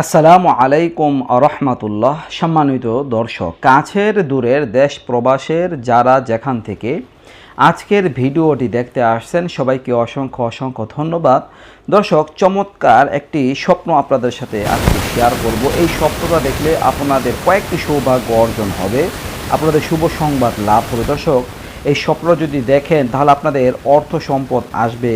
আসসালামু আলাইকুম রহমাতুল্লাহ সম্মানিত দর্শক, কাছের দূরের দেশ প্রবাসের যারা যেখান থেকে আজকের ভিডিওটি দেখতে আসছেন, সবাইকে অসংখ্য অসংখ্য ধন্যবাদ। দর্শক, চমৎকার একটি স্বপ্ন আপনাদের সাথে আজকে শেয়ার করব। এই স্বপ্নটা দেখলে আপনাদের কয়েকটি সৌভাগ্য অর্জন হবে, আপনাদের শুভ সংবাদ লাভ হবে। দর্শক, এই স্বপ্ন যদি দেখেন, তাহলে আপনাদের অর্থ সম্পদ আসবে,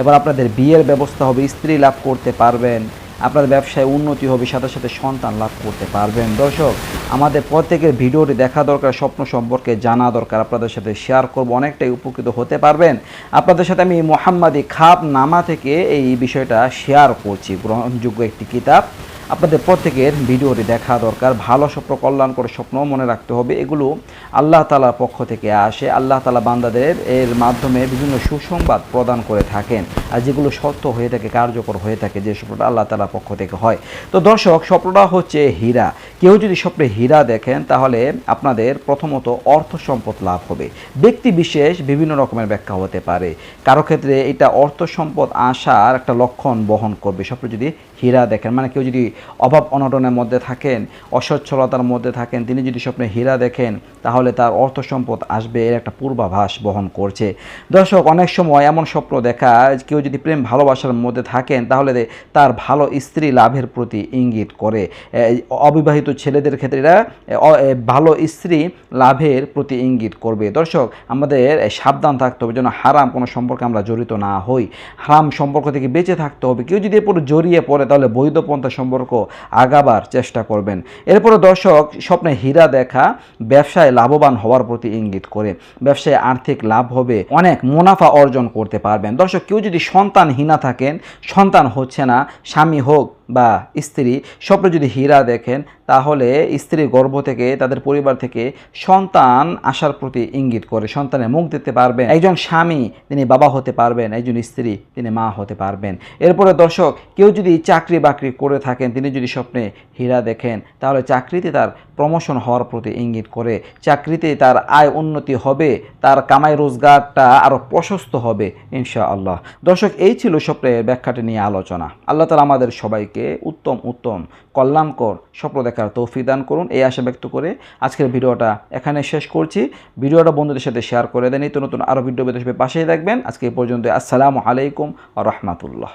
এবার আপনাদের বিয়ের ব্যবস্থা হবে, স্ত্রী লাভ করতে পারবেন আপনার ব্যবসায় উন্নতি হবে, সাথে সাথে সন্তান লাভ করতে পারবেন। দর্শক, আমাদের প্রত্যেকের ভিডিওটি দেখা দরকার, স্বপ্ন সম্পর্কে জানা দরকার। আপনাদের সাথে শেয়ার করব, অনেকটাই উপকৃত হতে পারবেন। আপনাদের সাথে আমি মোহাম্মদী খাপ নামা থেকে এই বিষয়টা শেয়ার করছি। গ্রহণযোগ্য একটি কিতাব। আপনাদের প্রত্যেকের ভিডিওটি দেখা দরকার। ভালো স্বপ্ন কল্যাণ করে স্বপ্ন মনে রাখতে হবে। এগুলো আল্লাহ তালার পক্ষ থেকে আসে। আল্লাহ তালা বান্দাদের এর মাধ্যমে বিভিন্ন সুসংবাদ প্রদান করে থাকেন। আর যেগুলো সত্য হয়ে থাকে, কার্যকর হয়ে থাকে, যে স্বপ্নটা আল্লাহ তালার পক্ষ থেকে হয়। তো দর্শক, স্বপ্নটা হচ্ছে হীরা। কেউ যদি স্বপ্নে হীরা দেখেন, তাহলে আপনাদের প্রথমত অর্থ সম্পদ লাভ হবে। ব্যক্তি বিশেষ বিভিন্ন রকমের ব্যাখ্যা হতে পারে। কারও ক্ষেত্রে এটা অর্থ সম্পদ আসার একটা লক্ষণ বহন করবে। স্বপ্নে যদি হীরা দেখেন মানে কেউ যদি অভাব অনটনের মধ্যে থাকেন, অসচ্ছলতার মধ্যে থাকেন, তিনি যদি স্বপ্নে হীরা দেখেন, তাহলে তার অর্থ সম্পদ আসবে এর একটা পূর্বাভাস বহন করছে। দর্শক, অনেক সময় এমন স্বপ্ন দেখা কেউ যদি প্রেম ভালোবাসার মধ্যে থাকেন, তাহলে তার ভালো স্ত্রী লাভের প্রতি ইঙ্গিত করে। অবিবাহিত ছেলেদের ক্ষেত্রে এরা ভালো স্ত্রী লাভের প্রতি ইঙ্গিত করবে। দর্শক, আমাদের সাবধান থাকতে হবে যেন হারাম কোনো সম্পর্কে আমরা জড়িত না হই। হারাম সম্পর্ক থেকে বেঁচে থাকতে হবে। কেউ যদি এরপর জড়িয়ে পড়ে, তাহলে বৈধ পন্থা সম্পর্ক আগাবার চেষ্টা করবেন। এরপরে দর্শক, স্বপ্নে হীরা দেখা ব্যবসায় লাভবান হওয়ার প্রতি ইঙ্গিত করে। ব্যবসায় আর্থিক লাভ হবে, অনেক মুনাফা অর্জন করতে পারবেন। দর্শক, কেউ যদি সন্তানহীনা থাকেন, সন্তান হচ্ছে না, স্বামী হোক বা স্ত্রী, স্বপ্নে যদি হীরা দেখেন তাহলে স্ত্রীর গর্ভ থেকে, তাদের পরিবার থেকে সন্তান আসার প্রতি ইঙ্গিত করে। সন্তানের মুখ দিতে পারবেন, একজন স্বামী তিনি বাবা হতে পারবেন, একজন স্ত্রী তিনি মা হতে পারবেন। এরপরে দর্শক, কেউ যদি চাকরি বাকরি করে থাকেন, তিনি যদি স্বপ্নে হীরা দেখেন, তাহলে চাকরিতে তার প্রমোশন হওয়ার প্রতি ইঙ্গিত করে। চাকরিতে তার আয় উন্নতি হবে, তার কামাই রোজগারটা আরও প্রশস্ত হবে, ইনশাআল্লাহ। দর্শক, এই ছিল স্বপ্নের ব্যাখ্যাটি নিয়ে আলোচনা। আল্লাহ তালা আমাদের সবাইকে উত্তম উত্তম, কল্যাণকর স্বপ্ন দেখার তৌফিক দান করুন। এই আশা ব্যক্ত করে আজকের ভিডিওটা এখানে শেষ করছি। ভিডিওটা বন্ধুদের সাথে শেয়ার করে দেন। নিত্য নতুন আরও ভিডিও পেতে পাশেই দেখবেন আজকে এই পর্যন্ত আসসালামু আলাইকুম আ রহমাতুল্লাহ।